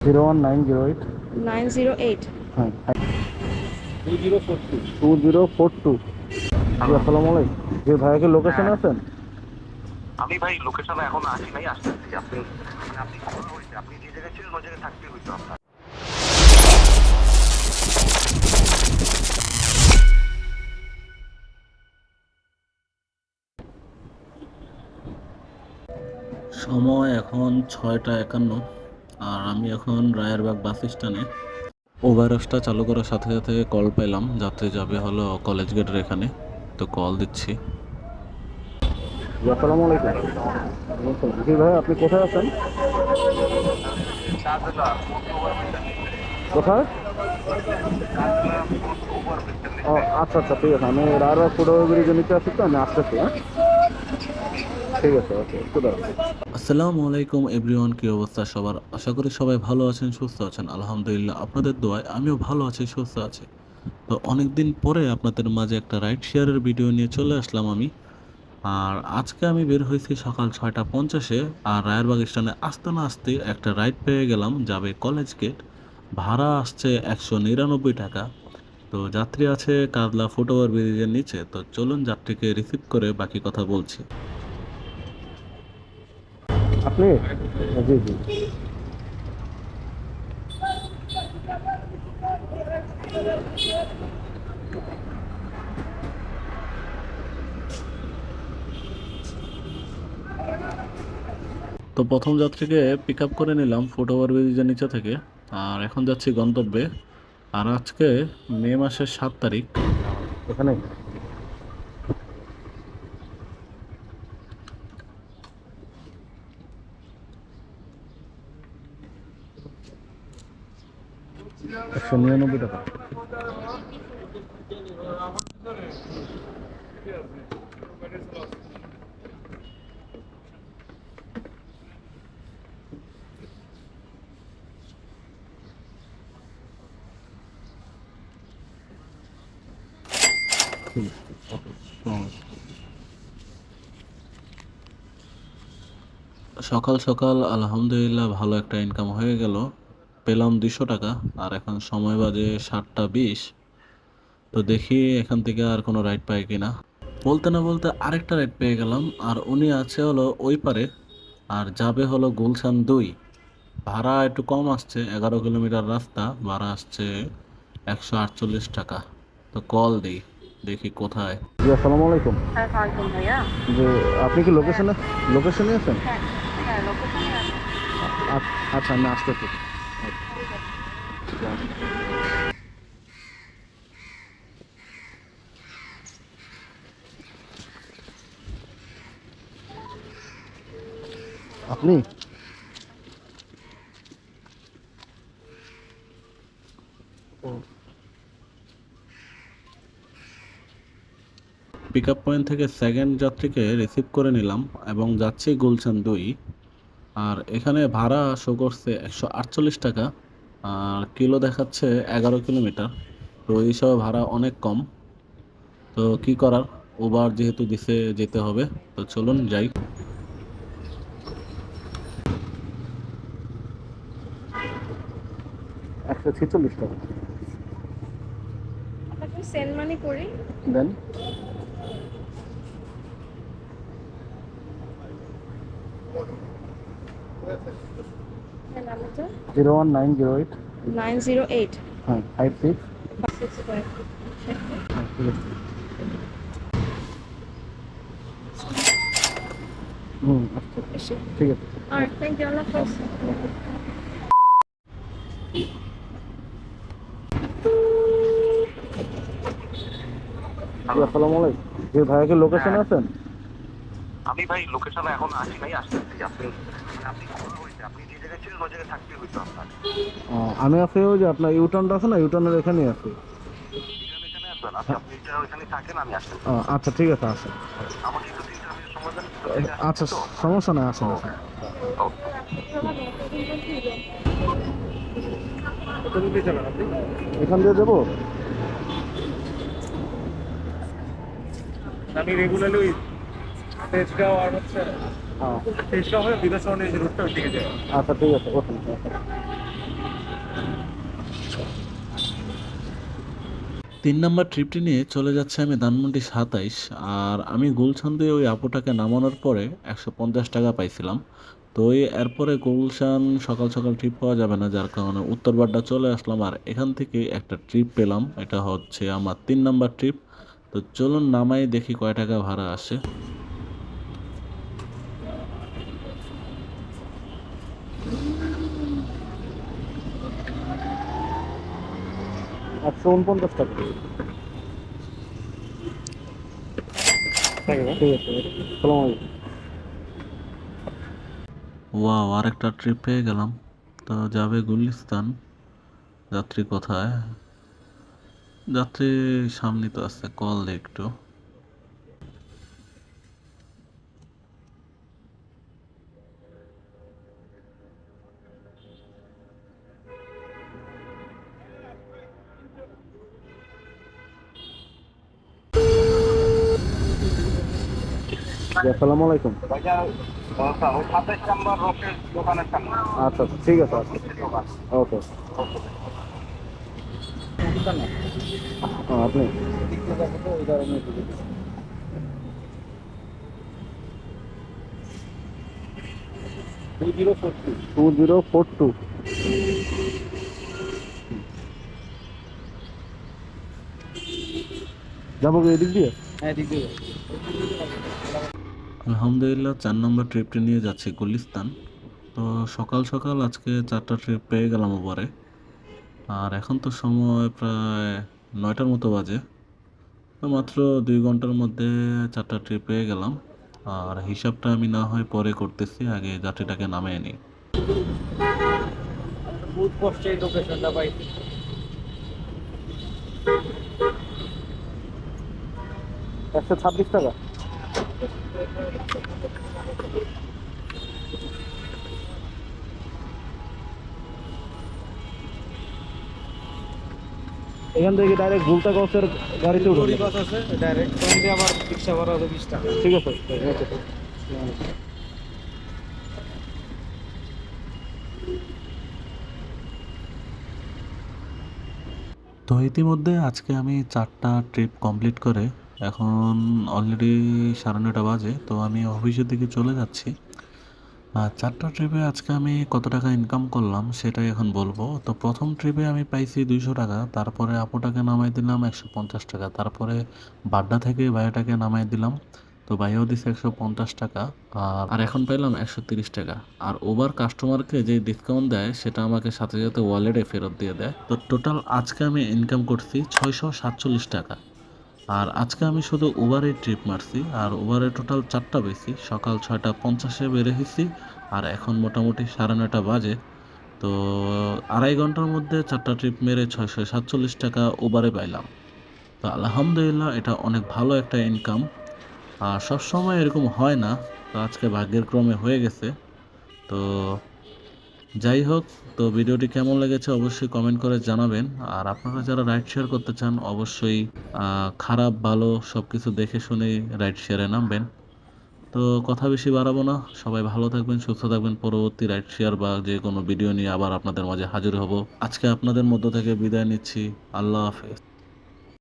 Zero one nine zero eight nine zero eight হ্যাঁ two zero four two two zero four two জি আসসালামু আলাইকুম। জি ভাইয়া কি লোকেশনে হ্যাঁ। আছেন? আমি ভাই লোকেশনে এখন আসি নাই আসতেছি। আপনি আপনি আপনি যে জায়গায় ছিলেন ওই জায়গায় থাকতে হইতো আপনার। সময় এখন ছয়টা একান্ন। আর আমি এখন রায়েরবাগ বাস স্ট্যান্ডে। ওভারসটা চালু করার সাথে সাথে কল পেলাম যাতে যাবে হলো কলেজ গেটের এখানে। তো কল দিচ্ছি। আসসালামু আলাইকুম। জি ভাই, আপনি কোথায় আছেন? কোথায়? আচ্ছা আচ্ছা ঠিক আছে। আমি রায়রবাগ ফুড ব্রিজে নিতে আসি তো আমি আসতেছি হ্যাঁ? ঠিক এভরিওয়ান, কি অবস্থা সবার? আশা করি সবাই ভালো আছেন, সুস্থ আছেন। আলহামদুলিল্লাহ, আপনাদের দোয়ায় আমিও ভালো আছি, সুস্থ আছি। তো পরে আপনাদের মাঝে একটা শেয়ারের ভিডিও নিয়ে চলে আসলাম আমি। আর আজকে আমি বের হয়েছি সকাল ছয়টা পঞ্চাশে, আর রায়েরবাগ স্ট্যান্ডে আসতে না আসতে একটা রাইড পেয়ে গেলাম, যাবে কলেজ গেট। ভাড়া আসছে একশো নিরানব্বই টাকা। তো যাত্রী আছে কাজলা ফুটওভার ব্রিজের নিচে, তো চলুন যাত্রীকে রিসিভ করে বাকি কথা বলছি। আপনি? জি জি। তো প্রথম যাত্রীকে পিক আপ করে নিলাম ফুট ওভার ব্রিজের নিচে থেকে। আর এখন যাচ্ছি গন্তব্যে। আর আজকে মে মাসের সাত তারিখ। এখানে? একশো নিরানব্বই টাকা ঠিক আছে সকাল সকাল আলহামদুলিল্লাহ ভালো একটা ইনকাম হয়ে গেল। পেলাম দুশো টাকা আর এখন সময় বাজে সাতটা বিশ। তো দেখি এখান থেকে আর কোনো রাইড পাই কিনা। বলতে না বলতে আরেকটা রাইড পেয়ে গেলাম আর উনি আছে হলো ওই পারে আর যাবে হলো গুলশান দুই। ভাড়া একটু কম আসছে এগারো কিলোমিটার রাস্তা ভাড়া আসছে একশো আটচল্লিশ টাকা। তো কল দিই দেখি কোথায়। জি আসসালামু আলাইকুম। হ্যাঁ যে আপনি কি লোকেশনে লোকেশনে আছেন? আচ্ছা আমি আসতেছি। আপনি? পিক আপ পয়েন্ট থেকে সেকেন্ড যাত্রীকে রিসিভ করে নিলাম এবং যাচ্ছি গুলশান দুই। আর এখানে ভাড়া শো করছে একশো আটচল্লিশ টাকা আর কিলো দেখাচ্ছে এগারো কিলোমিটার। তো এই সব ভাড়া অনেক কম। তো কি করার? ওবার যেহেতু দিছে যেতে হবে। তো চলুন যাই। একশো ছেচল্লিশ টাকা। সেন্ড মানি করি। দেন হ্যাঁ নাম্বারটা zero one nine zero eight nine zero eight হ্যাঁ ফাইভ সিক্স ঠিক আছে হুম আচ্ছা ঠিক আছে। আর থ্যাংক ইউ আল্লাহ আসসালামু আলাইকুম। ভাইয়া কি লোকেশনে হ্যাঁ। আছেন? আমি ভাই লোকেশনে এখন আসি নাই আসতেছি আপনি মানে আপনি হয়েছে আপনি যে জায়গায় ছিলেন ওই জায়গায় থাকতে হইতো আপনার। আমি আছি ওই যে আপনার ইউটার্নটা আছে না ইউটার্নের এখানেই আছি। এখানে এখানে আসবেন? আচ্ছা আপনি এটা ওইখানে থাকেন আমি আসতেছি আচ্ছা ঠিক আছে আসেন। আচ্ছা সমস্যা নাই আসেন আসেন। এখান দিয়ে যাব? আমি রেগুলারলি ওই আর হচ্ছে এই রুটটা দিকে যায় আচ্ছা ঠিক আছে তিন নম্বর ট্রিপটি নিয়ে চলে যাচ্ছে আমি ধানমন্ডি সাতাইশ আর আমি গুলশান দিয়ে ওই আপুটাকে নামানোর পরে একশো পঞ্চাশ টাকা পাইছিলাম। তো এরপরে গুলশান সকাল সকাল ট্রিপ পাওয়া যাবে না যার কারণে উত্তরবাড্ডা চলে আসলাম আর এখান থেকে একটা ট্রিপ পেলাম এটা হচ্ছে আমার তিন নম্বর ট্রিপ তো চলুন নামাই দেখি কয় টাকা ভাড়া আসে। একশো উনপঞ্চাশ টাকা। ঠিক আছে। আলাইকুম। ওয়াও আরেকটা ট্রিপ পেয়ে গেলাম। তো যাবে গুলিস্তান। যাত্রী কোথায়? যাত্রী সামনে তো আছে কল দে একটু। আসসালামু আলাইকুম। আচ্ছা আচ্ছা ঠিক আছে আচ্ছা। ওকে। হ্যাঁ আপনি? Two zero four two. যাব কি এদিক দিয়ে? আলহামদুলিল্লাহ, চার নম্বর ট্রিপটি নিয়ে যাচ্ছি গুলিস্তান। তো সকাল সকাল আজকে চারটা ট্রিপ পেয়ে গেলাম ওপারে আর এখন তো সময় প্রায় নয়টার মতো বাজে। তো মাত্র দুই ঘণ্টার মধ্যে চারটা ট্রিপ পেয়ে গেলাম। আর হিসাবটা আমি না হয় পরে করতেছি, আগে যাত্রীটাকে নামিয়ে নিই। একশো ছাব্বিশ টাকা? এখান থেকে ডাইরেক্ট গুলতা গাড়িতে উঠে বাস আছে ডাইরেক্ট দিয়ে আবার রিক্সা ভাড়া হবে বিশ টাকা ঠিক আছে। তো ইতিমধ্যে আজকে আমি চারটা ট্রিপ কমপ্লিট করে এখন অলরেডি সাড়ে নটা বাজে, তো আমি অফিসের দিকে চলে যাচ্ছি। আর চারটা ট্রিপে আজকে আমি কত টাকা ইনকাম করলাম সেটাই এখন বলব। তো প্রথম ট্রিপে আমি পাইছি দুইশো টাকা, তারপরে আপুটাকে নামাই দিলাম একশো পঞ্চাশ টাকা, তারপরে বাড্ডা থেকে ভাইয়াটাকে নামাই দিলাম, তো ভাইয়াও দিছে একশো পঞ্চাশ টাকা, আর আর এখন পাইলাম একশো তিরিশ টাকা। আর ওভার কাস্টমারকে যে ডিসকাউন্ট দেয়, সেটা আমাকে সাথে সাথে ওয়ালেটে ফেরত দিয়ে দেয়। তো টোটাল আজকে আমি ইনকাম করছি ছয়শো সাতচল্লিশ টাকা। আর আজকে আমি শুধু উবারে ট্রিপ মারছি, আর উবারে টোটাল চারটা বেশি। সকাল ছয়টা পঞ্চাশে বের হয়েছি আর এখন মোটামুটি সাড়ে নয়টা বাজে। তো আড়াই ঘণ্টার মধ্যে চারটা ট্রিপ মেরে ছয়শো সাতচল্লিশ টাকা উবারে পাইলাম। তো আলহামদুলিল্লাহ, এটা অনেক ভালো একটা ইনকাম আর সবসময় এরকম হয় না, তো আজকে ভাগ্যের ক্রমে হয়ে গেছে। তো যাই হোক, তো ভিডিওটি কেমন লেগেছে অবশ্যই কমেন্ট করে জানাবেন। আর আপনারা যারা রাইড শেয়ার করতে চান, অবশ্যই খারাপ, ভালো সব কিছু দেখে শুনে রাইড শেয়ারে নামবেন। তো কথা বেশি বাড়াবো না। সবাই ভালো থাকবেন, সুস্থ থাকবেন। পরবর্তী রাইড শেয়ার বা যে কোনো ভিডিও নিয়ে আবার আপনাদের মাঝে হাজির হব। আজকে আপনাদের মধ্য থেকে বিদায় নিচ্ছি। আল্লাহ হাফেজ।